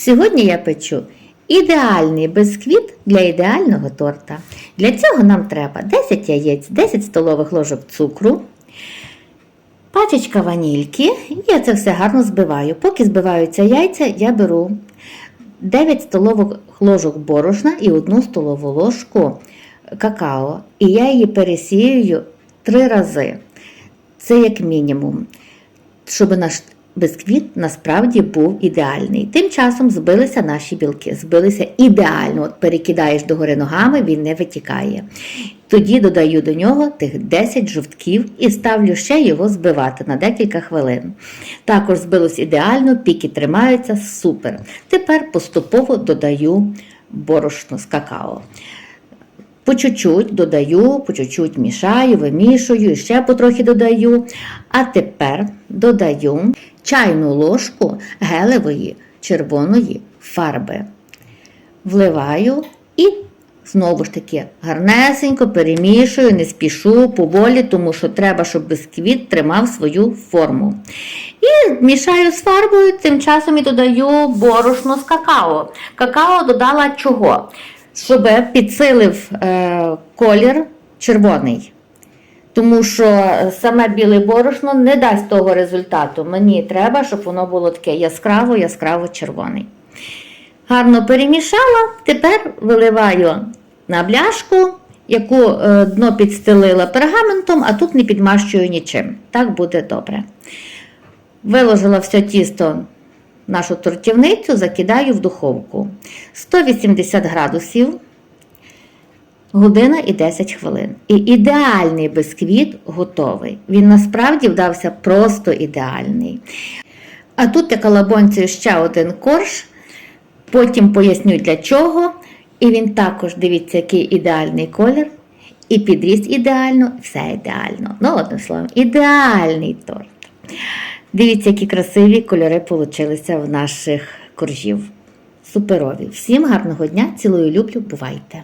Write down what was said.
Сьогодні я печу ідеальний бисквіт для ідеального торта. Для цього нам треба 10 яєць, 10 столових ложок цукру, пачечка ванільки. І я це все гарно збиваю. Поки збиваються яйця, я беру 9 столових ложок борошна і 1 столову ложку какао. І я її пересіюю 3 рази. Це як мінімум, щоб наш бисквіт насправді був ідеальний. Тим часом збилися наші білки, збилися ідеально. От перекидаєш догори ногами, він не витікає. Тоді додаю до нього тих 10 жовтків і ставлю ще його збивати на декілька хвилин. Також збилось ідеально, піки тримаються, супер. Тепер поступово додаю борошно з какао. По чуть-чуть додаю, по чуть-чуть мішаю, вимішую, ще потрохи додаю. А тепер додаю чайну ложку гелевої червоної фарби. Вливаю і знову ж таки гарнесенько перемішую, не спішу поволі, тому що треба, щоб бисквіт тримав свою форму. І мішаю з фарбою, тим часом і додаю борошно з какао. Какао додала чого? Щоб підсилив е, колір червоний. Тому що саме біле борошно не дасть того результату. Мені треба, щоб воно було таке яскраво, яскраво червоний. Гарно перемішала, тепер виливаю на бляшку, яку е, дно підстелила пергаментом, а тут не підмащую нічим. Так буде добре. Виложила все тісто нашу тортівницю, закидаю в духовку 180 градусів. Година і 10 хвилин. І ідеальний бисквіт готовий. Він насправді вдався просто ідеальний. А тут я калабонцюю ще один корж, потім поясню для чого. І він також, дивіться, який ідеальний колір. І підріс ідеально, все ідеально. Ну, одним словом, ідеальний торт. Дивіться, які красиві кольори получилися в наших коржів. Суперові. Всім гарного дня, цілую, люблю, бувайте!